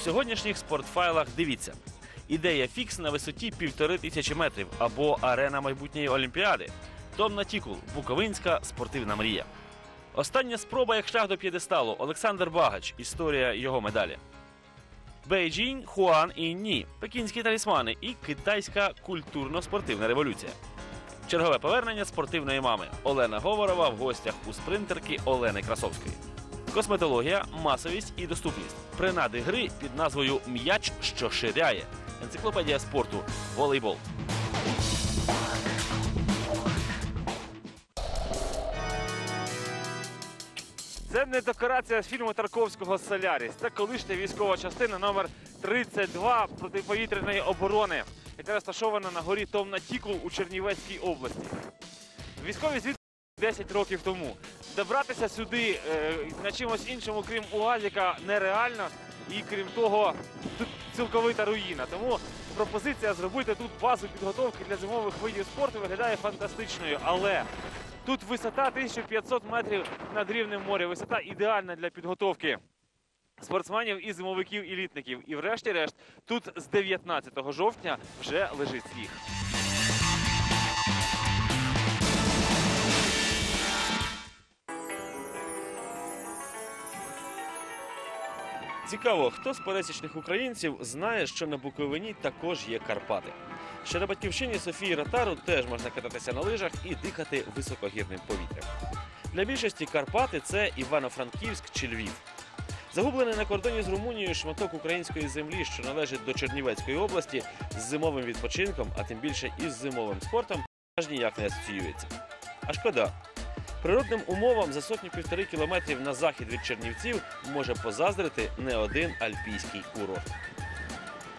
сьогоднішніх спортфайлах дивіться. Ідея фікс на висоті півтори тисячі метрів або арена майбутньої олімпіади. Том Натікул, Буковинська спортивна мрія. Остання спроба як шлях до п'єдесталу. Олександр Багач. Історія його медалі. Бейджінь, Хуан і Ні. Пекінські талісмани і китайська культурно-спортивна революція. Чергове повернення спортивної мами. Олена Говорова в гостях у спринтерки Олени Красовської. Косметологія, масовість і доступність. Принади гри під назвою М'яч, що ширяє. Енциклопедія спорту. Волейбол. Це не декорація з фільму Тарковського Соляріс. Це колишня військова частина номер 32 протиповітряної оборони, яка розташована на горі Томна Тікул у Чернівецькій області. Військові звідки 10 років тому. Добратися сюди е, на чимось іншому, крім УАЗіка, нереально. І крім того, тут цілковита руїна. Тому пропозиція зробити тут базу підготовки для зимових видів спорту виглядає фантастичною. Але тут висота 1500 метрів над рівнем моря. Висота ідеальна для підготовки спортсменів і зимовиків і літників. І врешті-решт, тут з 19 жовтня вже лежить сніг. Цікаво, хто з пересічних українців знає, що на Буковині також є Карпати. Ще на батьківщині Софії Ротару теж можна кататися на лижах і дихати високогірним повітрям. Для більшості Карпати це Івано-Франківськ чи Львів. Загублений на кордоні з Румунією шматок української землі, що належить до Чернівецької області, з зимовим відпочинком, а тим більше із зимовим спортом, аж ніяк не асоціюється. А шкода. Природним умовам за сотню-півтори кілометрів на захід від Чернівців може позаздрити не один альпійський курорт.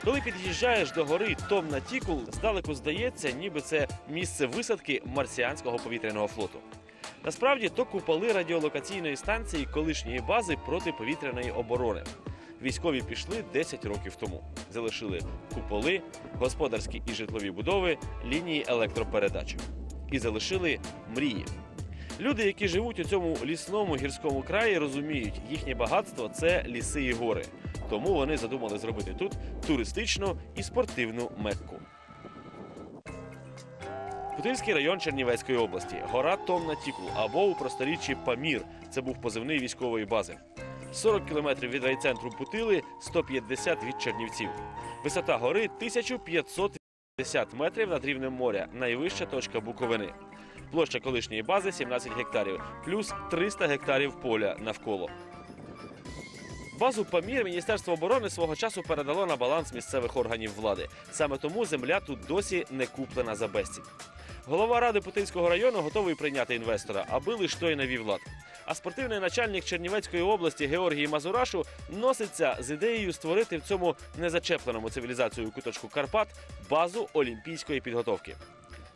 Коли під'їжджаєш до гори Томна Тікул, здалеку здається, ніби це місце висадки марсіанського повітряного флоту. Насправді то куполи радіолокаційної станції колишньої бази протиповітряної оборони. Військові пішли 10 років тому. Залишили куполи, господарські і житлові будови, лінії електропередач. І залишили мрії. Люди, які живуть у цьому лісному гірському краї, розуміють, їхнє багатство це ліси і гори. Тому вони задумали зробити тут туристичну і спортивну мекку. Путильський район Чернівецької області, гора Томна Тікул або у просторіччі Памір. Це був позивний військової бази. 40 кілометрів від райцентру Путили, 150 від Чернівців. Висота гори 1550 метрів над рівнем моря. Найвища точка Буковини. Площа колишньої бази 17 гектарів, плюс 300 гектарів поля навколо. Базу Памір Міністерство оборони свого часу передало на баланс місцевих органів влади. Саме тому земля тут досі не куплена за безцінь. Голова ради Путильського району готовий прийняти інвестора, аби лиш той навів лад. А спортивний начальник Чернівецької області Георгій Мазурашу носиться з ідеєю створити в цьому незачепленому цивілізацією куточку Карпат базу олімпійської підготовки.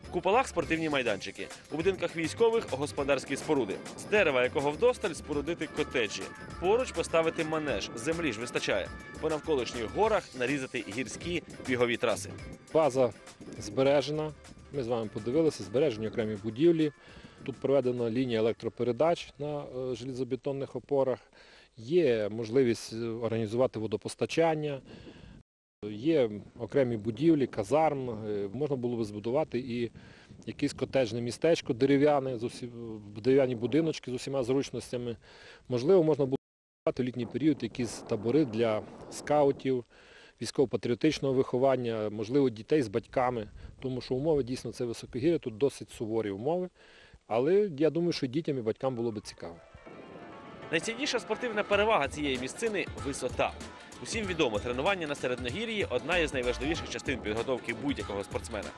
В куполах спортивні майданчики, у будинках військових господарські споруди, з дерева якого вдосталь спорудити котеджі. Поруч поставити манеж, землі ж вистачає. По навколишніх горах нарізати гірські бігові траси. База збережена. Ми з вами подивилися, збережені окремі будівлі. Тут проведена лінія електропередач на желізобетонних опорах. Є можливість е, організувати водопостачання, є окремі будівлі, казарм. Е, Можна було би збудувати і якесь котеджне містечко дерев'яне, дерев'яні будиночки з усіма зручностями. Можливо, можна було будувати в літній період якісь табори для скаутів, військово-патріотичного виховання, можливо, дітей з батьками, тому що умови дійсно це високогір'я, тут досить суворі умови. Але я думаю, що дітям і батькам було би цікаво. Найцінніша спортивна перевага цієї місцини висота. Усім відомо, тренування на середногір'ї одна із найважливіших частин підготовки будь-якого спортсмена.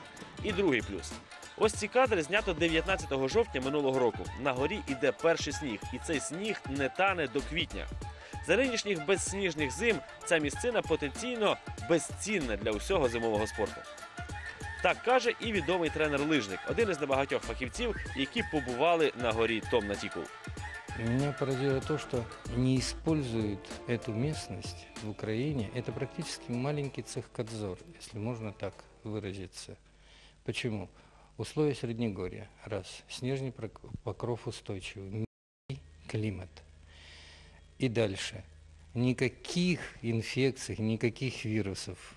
І другий плюс. Ось ці кадри знято 19 жовтня минулого року. На горі іде перший сніг, і цей сніг не тане до квітня. За нинішніх безсніжних зим ця місцина потенційно безцінна для усього зимового спорту. Так каже і відомий тренер-лижник, один із небагатьох фахівців, які побували на горі Том Натікул. Меня поразило то, что не используют эту местность в Украине. Это практически маленький цехкадзор, если можно так выразиться. Почему? Условия Среднегорья. Раз. Снежный покров устойчивый. Климат. И дальше. никаких инфекций, никаких вирусов.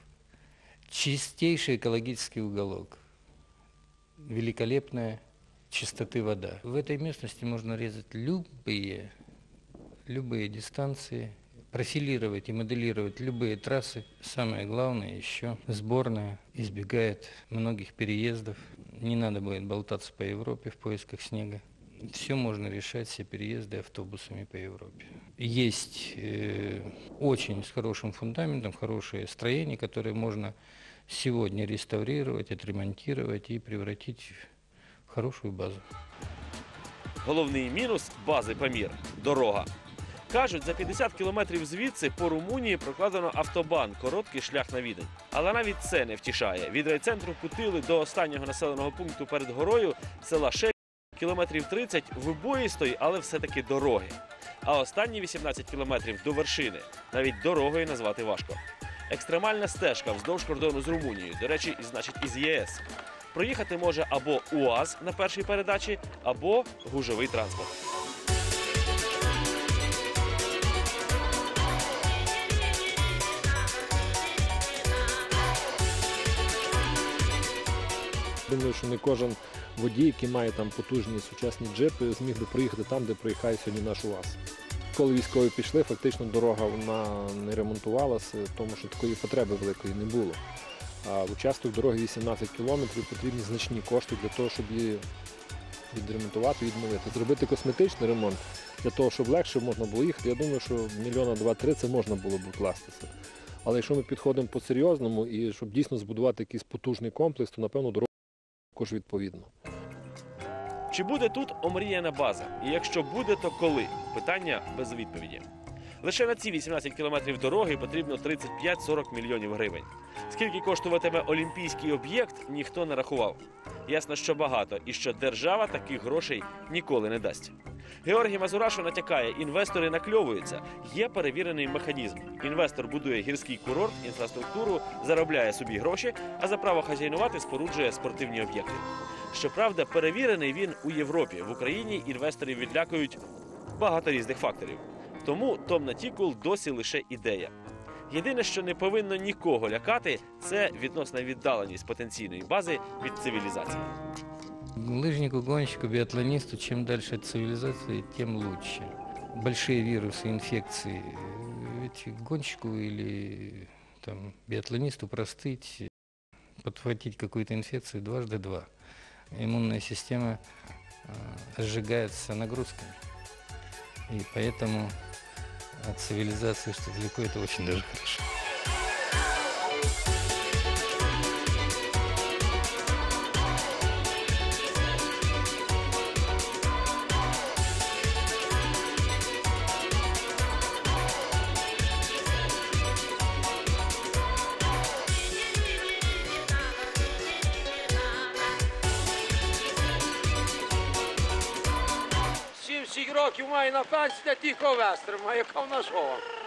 Чистейший экологический уголок. Великолепная чистоты вода. В этой местности можно резать любые, любые дистанции, профилировать и моделировать любые трассы. Самое главное еще сборная избегает многих переездов. Не надо будет болтаться по Европе в поисках снега. Все можно решать, все переезды автобусами по Европе. Есть э, очень с хорошим фундаментом, хорошее строение, которое можно сегодня реставрировать, отремонтировать и превратить в хорошую базу. Головний мінус бази Памір дорога. Кажуть, за 50 кілометрів звідси по Румунії прокладено автобан, короткий шлях на Відень. Але навіть це не втішає. Від райцентру Путили до останнього населеного пункту перед горою села Шель кілометрів 30 вибоїстої, але все-таки дороги. А останні 18 кілометрів до вершини навіть дорогою назвати важко. Екстремальна стежка вздовж кордону з Румунією, до речі, і значить із ЄС. Проїхати може або УАЗ на першій передачі, або гужовий транспорт. Думаю, що не кожен водій, який має там потужні сучасні джипи, зміг би проїхати там, де проїхає сьогодні наш УАЗ. Коли військові пішли, фактично дорога вона не ремонтувалася, тому що такої потреби великої не було. А участок дороги 18 кілометрів потрібні значні кошти для того, щоб її відремонтувати, відновити. Зробити косметичний ремонт для того, щоб легше можна було їхати. Я думаю, що мільйона два-три це можна було б вкластися. Але якщо ми підходимо по-серйозному і щоб дійсно збудувати якийсь потужний комплекс, то напевно дорога також відповідно. Чи буде тут омріяна база? І якщо буде, то коли? Питання без відповіді. Лише на ці 18 кілометрів дороги потрібно 35-40 мільйонів гривень. Скільки коштуватиме олімпійський об'єкт, ніхто не рахував. Ясно, що багато, і що держава таких грошей ніколи не дасть. Георгій Мазурашу натякає, інвестори накльовуються. Є перевірений механізм. Інвестор будує гірський курорт, інфраструктуру, заробляє собі гроші, а за право хазяйнувати споруджує спортивні об'єкти. Щоправда, перевірений він у Європі. В Україні інвесторів відлякують багато різних факторів. Тому Том Натікул досі лише ідея. Єдине, що не повинно нікого лякати, це відносна віддаленість потенційної бази від цивілізації. Лыжнику, гонщику, биатлонисту, чем дальше от цивилизации, тем лучше. Большие вирусы, инфекции. Ведь гонщику или там, биатлонисту простыть, подхватить какую-то инфекцию дважды два. Иммунная система э, сжигается нагрузками. И поэтому от цивилизации, что далеко, это очень даже хорошо. tråkig och mina fans inte tycker om Västerma. Jag kan ha så.